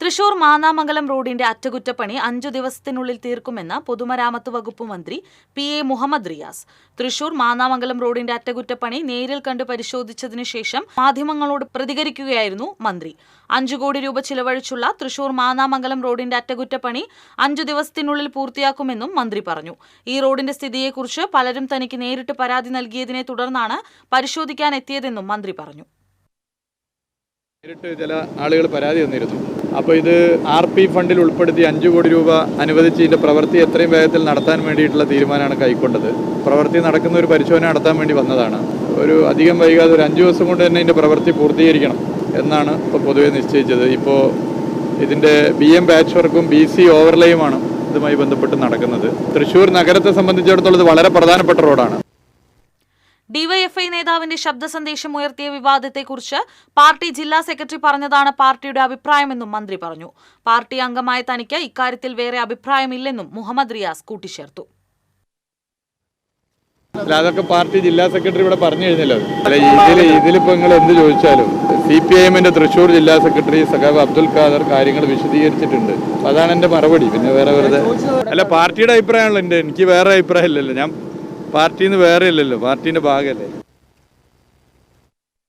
തൃശൂർ മാന്നാമംഗലം റോഡിന്റെ അറ്റകുറ്റപ്പണി അഞ്ചു ദിവസത്തിനുള്ളിൽ തീർക്കുമെന്ന് പൊതുമരാമത്ത് വകുപ്പ് മന്ത്രി പി എ മുഹമ്മദ് റിയാസ്. തൃശൂർ മാന്നാമംഗലം റോഡിന്റെ അറ്റകുറ്റപ്പണി നേരിൽ കണ്ട് പരിശോധിച്ചതിനു ശേഷം മാധ്യമങ്ങളോട് പ്രതികരിക്കുകയായിരുന്നു മന്ത്രി. അഞ്ചു കോടി രൂപ ചിലവഴിച്ചുള്ള തൃശൂർ മാന്നാമംഗലം റോഡിന്റെ അറ്റകുറ്റപ്പണി അഞ്ചു ദിവസത്തിനുള്ളിൽ പൂർത്തിയാക്കുമെന്നും മന്ത്രി പറഞ്ഞു. ഈ റോഡിന്റെ സ്ഥിതിയെക്കുറിച്ച് പലരും തനിക്ക് നേരിട്ട് പരാതി നൽകിയതിനെ തുടർന്നാണ് പരിശോധിക്കാൻ എത്തിയതെന്നും മന്ത്രി പറഞ്ഞു. നേരിട്ട് ചില ആളുകൾ പരാതി തന്നിരുന്നു. അപ്പോൾ ഇത് ആർ പി ഫണ്ടിൽ ഉൾപ്പെടുത്തി അഞ്ച് കോടി രൂപ അനുവദിച്ച് ഇതിന്റെ പ്രവൃത്തി എത്രയും വേഗത്തിൽ നടത്താൻ വേണ്ടിയിട്ടുള്ള തീരുമാനമാണ് കൈക്കൊണ്ടത്. പ്രവൃത്തി നടക്കുന്ന ഒരു പരിശോധന നടത്താൻ വേണ്ടി വന്നതാണ്. ഒരു അധികം വൈകാതെ ഒരു അഞ്ച് ദിവസം കൊണ്ട് തന്നെ ഇതിന്റെ പ്രവൃത്തി പൂർത്തീകരിക്കണം എന്നാണ് ഇപ്പോൾ പൊതുവെ നിശ്ചയിച്ചത്. ഇപ്പോൾ ഇതിന്റെ ബി എം ബാച്ച് വർക്കും ബി സി ഓവർലേയുമാണ് ഇതുമായി ബന്ധപ്പെട്ട് നടക്കുന്നത്. തൃശ്ശൂർ നഗരത്തെ സംബന്ധിച്ചിടത്തോളം ഇത് വളരെ പ്രധാനപ്പെട്ട റോഡാണ്. ഡിവൈഎഫ്ഐ നേതാവിന്റെ ശബ്ദ സന്ദേശം ഉയർത്തിയ വിവാദത്തെക്കുറിച്ച് പാർട്ടി ജില്ലാ സെക്രട്ടറി പറഞ്ഞതാണ് പാർട്ടിയുടെ അഭിപ്രായമെന്നും മന്ത്രി പറഞ്ഞു. പാർട്ടി അംഗമായ തനിക്ക് ഇക്കാര്യത്തിൽ വേറെ അഭിപ്രായമില്ലെന്നും മുഹമ്മദ് റിയാസ് കൂട്ടിച്ചേർത്തു. അല്ല അതൊക്കെ പാർട്ടി ജില്ലാ സെക്രട്ടറി ഇവിടെ പറഞ്ഞു കഴിഞ്ഞല്ലോ. അല്ല ഇതിൽ ഇതിലിപ്പോൾ നിങ്ങൾ എന്ത് ചോദിച്ചാലും സി പി ഐ എമ്മിന്റെ തൃശ്ശൂർ ജില്ലാ സെക്രട്ടറി സഖാബ് അബ്ദുൽ ഖാദർ കാര്യങ്ങൾ വിശദീകരിച്ചിട്ടുണ്ട്. അതാണ് എന്റെ മറുപടി. പിന്നെ വേറെ വെറുതെ അല്ല പാർട്ടിയുടെ അഭിപ്രായമാണല്ലോ എന്റെ എനിക്ക് വേറെ അഭിപ്രായം ഇല്ലല്ലോ ഞാൻ പാർട്ടിയിൽ നിന്ന് വേറെ ഇല്ലല്ലോ പാർട്ടീന്റെ ഭാഗമല്ലേ